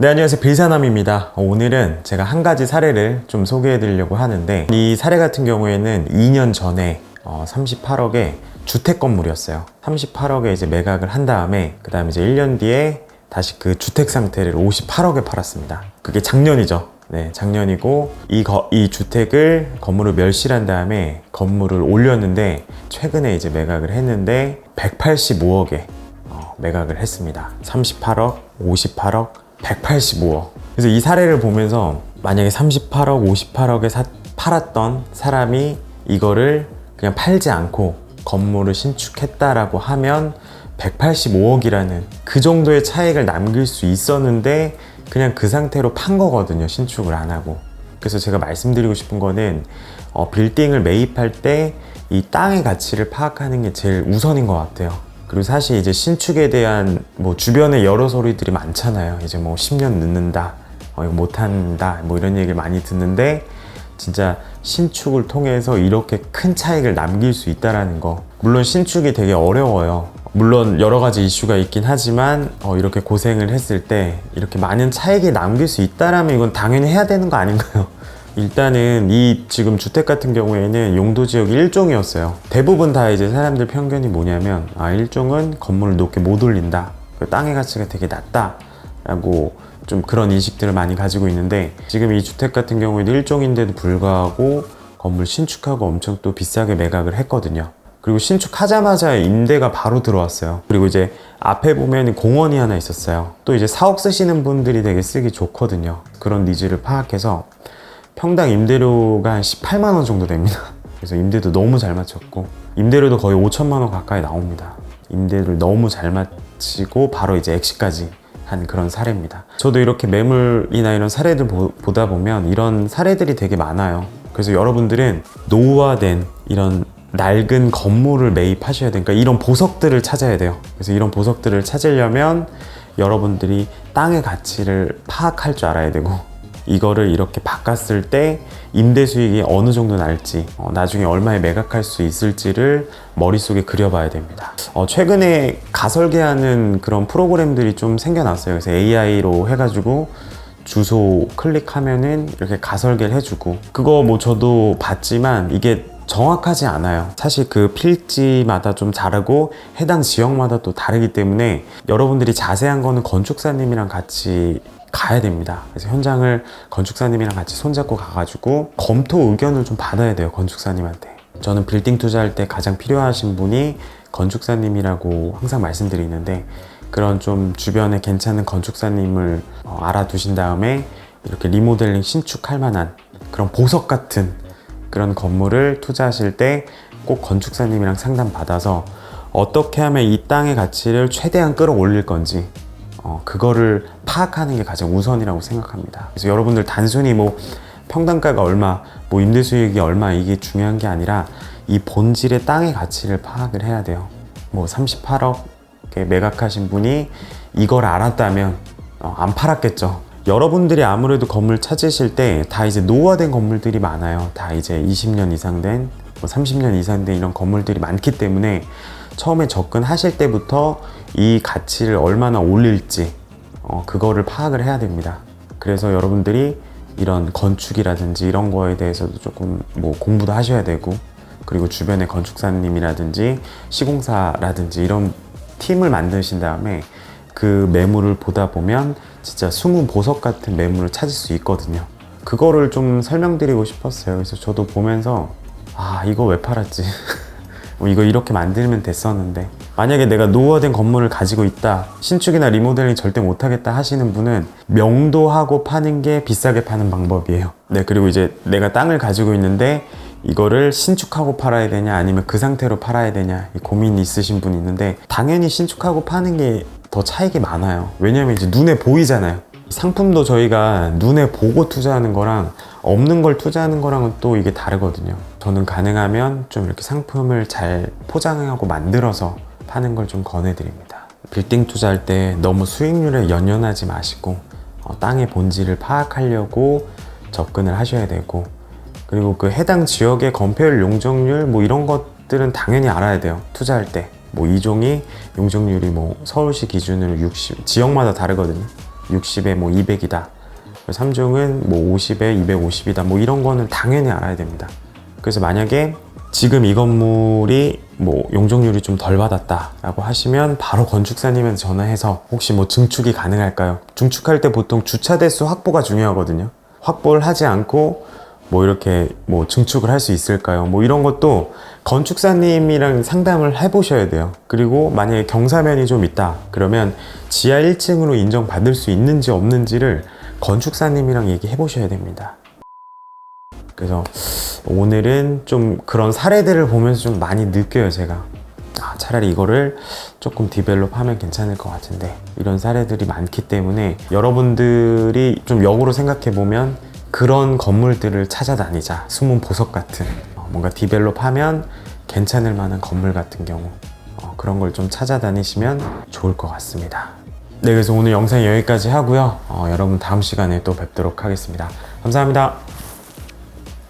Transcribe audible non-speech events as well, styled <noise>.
네, 안녕하세요. 빌사남입니다. 어, 오늘은 제가 한 가지 사례를 좀 소개해 드리려고 하는데, 이 사례 같은 경우에는 2년 전에 어, 38억의 주택 건물이었어요. 38억에 이제 매각을 한 다음에, 그 다음에 이제 1년 뒤에 다시 그 주택 상태를 58억에 팔았습니다. 그게 작년이죠. 네, 작년이고, 이, 거- 이 주택을, 건물을 멸실한 다음에 건물을 올렸는데, 최근에 이제 매각을 했는데, 185억에 어, 매각을 했습니다. 38억, 58억, 185억. 그래서 이 사례를 보면서 만약에 38억, 58억에 사, 팔았던 사람이 이거를 그냥 팔지 않고 건물을 신축했다라고 하면 185억이라는 그 정도의 차익을 남길 수 있었는데 그냥 그 상태로 판 거거든요. 신축을 안 하고. 그래서 제가 말씀드리고 싶은 거는 어, 빌딩을 매입할 때 이 땅의 가치를 파악하는 게 제일 우선인 것 같아요. 그리고 사실 이제 신축에 대한 뭐 주변에 여러 소리들이 많잖아요. 이제 뭐 10년 늦는다, 어, 이거 못한다, 뭐 이런 얘기를 많이 듣는데 진짜 신축을 통해서 이렇게 큰 차익을 남길 수 있다라는 거. 물론 신축이 되게 어려워요. 물론 여러 가지 이슈가 있긴 하지만 어, 이렇게 고생을 했을 때 이렇게 많은 차익이 남길 수 있다라면 이건 당연히 해야 되는 거 아닌가요? 일단은 이 지금 주택 같은 경우에는 용도 지역이 일종이었어요. 대부분 다 이제 사람들 편견이 뭐냐면 아 일종은 건물을 높게 못 올린다. 그 땅의 가치가 되게 낮다 라고 좀 그런 인식들을 많이 가지고 있는데 지금 이 주택 같은 경우에는 일종인데도 불구하고 건물 신축하고 엄청 또 비싸게 매각을 했거든요. 그리고 신축하자마자 임대가 바로 들어왔어요. 그리고 이제 앞에 보면 공원이 하나 있었어요. 또 이제 사옥 쓰시는 분들이 되게 쓰기 좋거든요. 그런 니즈를 파악해서 평당 임대료가 한 18만 원 정도 됩니다. 그래서 임대도 너무 잘 맞췄고 임대료도 거의 5천만 원 가까이 나옵니다. 임대를 너무 잘 맞추고 바로 이제 액시까지 한 그런 사례입니다. 저도 이렇게 매물이나 이런 사례들 보, 보다 보면 이런 사례들이 되게 많아요. 그래서 여러분들은 노후화된 이런 낡은 건물을 매입하셔야 되니까 이런 보석들을 찾아야 돼요. 그래서 이런 보석들을 찾으려면 여러분들이 땅의 가치를 파악할 줄 알아야 되고 이거를 이렇게 바꿨을 때 임대 수익이 어느 정도 날지 어, 나중에 얼마에 매각할 수 있을지를 머릿속에 그려봐야 됩니다. 어, 최근에 가설계하는 그런 프로그램들이 좀 생겨났어요. 그래서 AI로 해가지고 주소 클릭하면은 이렇게 가설계를 해주고 그거 뭐 저도 봤지만 이게 정확하지 않아요. 사실 그 필지마다 좀 다르고 해당 지역마다 또 다르기 때문에 여러분들이 자세한 거는 건축사님이랑 같이 가야 됩니다. 그래서 현장을 건축사님이랑 같이 손잡고 가가지고 검토 의견을 좀 받아야 돼요. 건축사님한테. 저는 빌딩 투자할 때 가장 필요하신 분이 건축사님이라고 항상 말씀드리는데 그런 좀 주변에 괜찮은 건축사님을 어, 알아두신 다음에 이렇게 리모델링 신축할 만한 그런 보석 같은 그런 건물을 투자하실 때 꼭 건축사님이랑 상담 받아서 어떻게 하면 이 땅의 가치를 최대한 끌어올릴 건지 어, 그거를 파악하는 게 가장 우선이라고 생각합니다. 그래서 여러분들 단순히 뭐 평당가가 얼마, 뭐 임대 수익이 얼마 이게 중요한 게 아니라 이 본질의 땅의 가치를 파악을 해야 돼요. 뭐 38억에 매각하신 분이 이걸 알았다면 어, 안 팔았겠죠. 여러분들이 아무래도 건물 찾으실 때 다 이제 노후화된 건물들이 많아요. 다 이제 20년 이상 된, 뭐 30년 이상 된 이런 건물들이 많기 때문에 처음에 접근하실 때부터 이 가치를 얼마나 올릴지 어, 그거를 파악을 해야 됩니다. 그래서 여러분들이 이런 건축이라든지 이런 거에 대해서도 조금 뭐 공부도 하셔야 되고 그리고 주변에 건축사님이라든지 시공사라든지 이런 팀을 만드신 다음에 그 매물을 보다 보면 진짜 숨은 보석 같은 매물을 찾을 수 있거든요. 그거를 좀 설명드리고 싶었어요. 그래서 저도 보면서 아 이거 왜 팔았지? <laughs> 뭐 이거 이렇게 만들면 됐었는데 만약에 내가 노후화된 건물을 가지고 있다 신축이나 리모델링 절대 못하겠다 하시는 분은 명도하고 파는 게 비싸게 파는 방법이에요. 네 그리고 이제 내가 땅을 가지고 있는데 이거를 신축하고 팔아야 되냐 아니면 그 상태로 팔아야 되냐 이 고민이 있으신 분이 있는데 당연히 신축하고 파는 게 더 차익이 많아요. 왜냐면 이제 눈에 보이잖아요. 상품도 저희가 눈에 보고 투자하는 거랑 없는 걸 투자하는 거랑은 또 이게 다르거든요. 저는 가능하면 좀 이렇게 상품을 잘 포장하고 만들어서 파는 걸 좀 권해드립니다. 빌딩 투자할 때 너무 수익률에 연연하지 마시고 어, 땅의 본질을 파악하려고 접근을 하셔야 되고 그리고 그 해당 지역의 건폐율 용적률 뭐 이런 것들은 당연히 알아야 돼요. 투자할 때. 뭐 이종이 용적률이 뭐 서울시 기준으로 60, 지역마다 다르거든요. 60에 뭐 200이다. 3중은 뭐 50에 250이다. 뭐 이런 거는 당연히 알아야 됩니다. 그래서 만약에 지금 이 건물이 뭐 용적률이 좀 덜 받았다라고 하시면 바로 건축사님한테 전화해서 혹시 뭐 증축이 가능할까요? 증축할 때 보통 주차 대수 확보가 중요하거든요. 확보를 하지 않고 뭐 이렇게 뭐 증축을 할 수 있을까요? 뭐 이런 것도 건축사님이랑 상담을 해보셔야 돼요. 그리고 만약에 경사면이 좀 있다. 그러면 지하 1층으로 인정받을 수 있는지 없는지를 건축사님이랑 얘기해 보셔야 됩니다. 그래서 오늘은 좀 그런 사례들을 보면서 좀 많이 느껴요, 제가. 아, 차라리 이거를 조금 디벨롭 하면 괜찮을 것 같은데. 이런 사례들이 많기 때문에 여러분들이 좀 역으로 생각해 보면 그런 건물들을 찾아다니자. 숨은 보석 같은. 어, 뭔가 디벨롭 하면 괜찮을 만한 건물 같은 경우. 어, 그런 걸 좀 찾아다니시면 좋을 것 같습니다. 네, 그래서 오늘 영상 여기까지 하고요. 어, 여러분 다음 시간에 또 뵙도록 하겠습니다. 감사합니다.